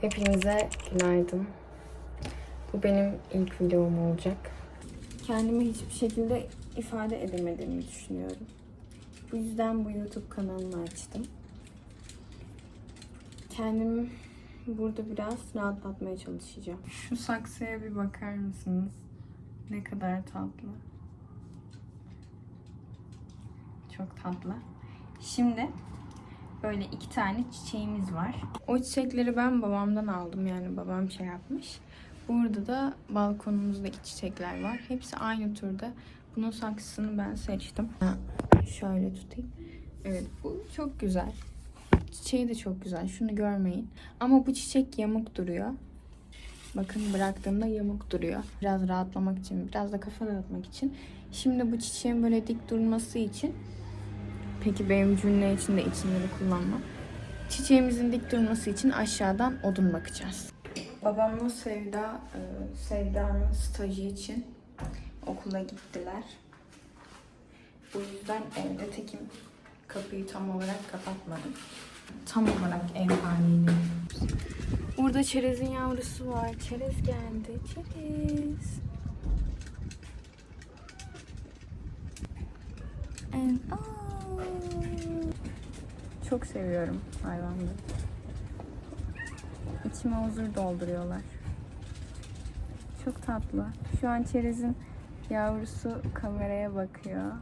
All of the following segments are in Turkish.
Hepinize günaydın. Bu benim ilk videom olacak. Kendimi hiçbir şekilde ifade edemediğimi düşünüyorum. Bu yüzden bu YouTube kanalını açtım. Kendimi burada biraz rahatlatmaya çalışacağım. Şu saksıya bir bakar mısınız? Ne kadar tatlı. Çok tatlı. Şimdi böyle iki tane çiçeğimiz var. O çiçekleri ben babamdan aldım yani babam şey yapmış. Burada da balkonumuzdaki çiçekler var. Hepsi aynı türde. Bunun saksısını ben seçtim. Şöyle tutayım. Evet bu çok güzel. Çiçeği de çok güzel. Şunu görmeyin. Ama bu çiçek yamuk duruyor. Bakın bıraktığımda yamuk duruyor. Biraz rahatlamak için, biraz da kafa dağıtmak için. Şimdi bu çiçeğin böyle dik durması için Peki benim cümle içinde içinleri kullanmam. Çiçeğimizin dik durması için aşağıdan odun bakacağız. Babamla Sevda, e, Sevda'nın stajı için okula gittiler. Bu yüzden evde tekim kapıyı tam olarak kapatmadım. Tam olarak ev haliyle. Burada çerezin yavrusu var. Çerez geldi. Çerez. Çok seviyorum hayvanları. İçime huzur dolduruyorlar. Çok tatlı. Şu an çerezin yavrusu kameraya bakıyor.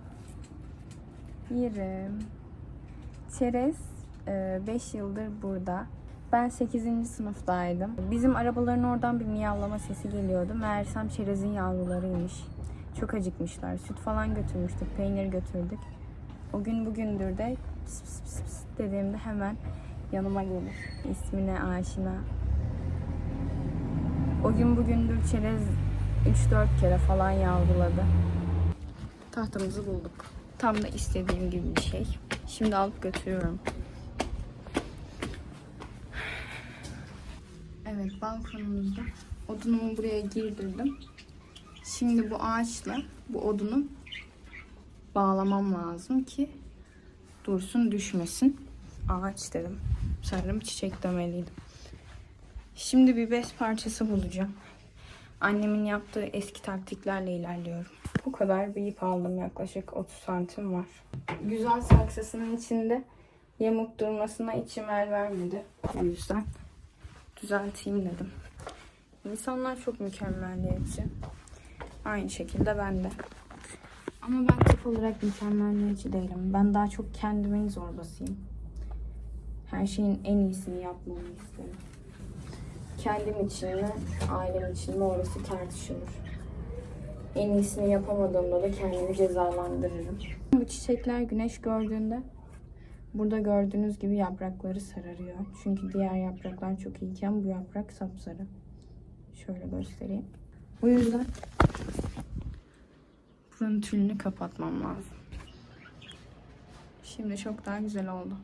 Yerim. Çerez 5 yıldır burada. Ben 8. sınıftaydım. Bizim arabaların oradan bir miyavlama sesi geliyordu. Meğersem çerezin yavrularıymış. Çok acıkmışlar. Süt falan götürmüştük. Peynir götürdük. O gün bugündür de pıs pıs pıs pıs dediğimde hemen yanıma gelir. İsmine aşina. O gün bugündür çerez 3-4 kere falan yavruladı. Tahtamızı bulduk. Tam da istediğim gibi bir şey. Şimdi alıp götürüyorum. Evet balkonumuzda odunumu buraya girdirdim. Şimdi bu ağaçla bu odunu bağlamam lazım ki dursun düşmesin. Ağaç dedim. Sanırım çiçek demeliydim. Şimdi bir bez parçası bulacağım. Annemin yaptığı eski taktiklerle ilerliyorum. Bu kadar ip aldım yaklaşık 30 santim var. Güzel saksısının içinde yamuk durmasına içim el vermedi. O yüzden düzelteyim dedim. İnsanlar çok mükemmelliyetçi. Aynı şekilde ben de. Ama ben tip olarak mükemmelliyetçi değilim. Ben daha çok kendimin zorbasıyım. Her şeyin en iyisini yapmamı isterim. Kendim için mi, ailem için mi orası tartışılır. En iyisini yapamadığımda da kendimi cezalandırırım. Bu çiçekler güneş gördüğünde burada gördüğünüz gibi yaprakları sararıyor. Çünkü diğer yapraklar çok iyiken bu yaprak sapsarı. Şöyle göstereyim. O yüzden buranın tülünü kapatmam lazım. Şimdi çok daha güzel oldu.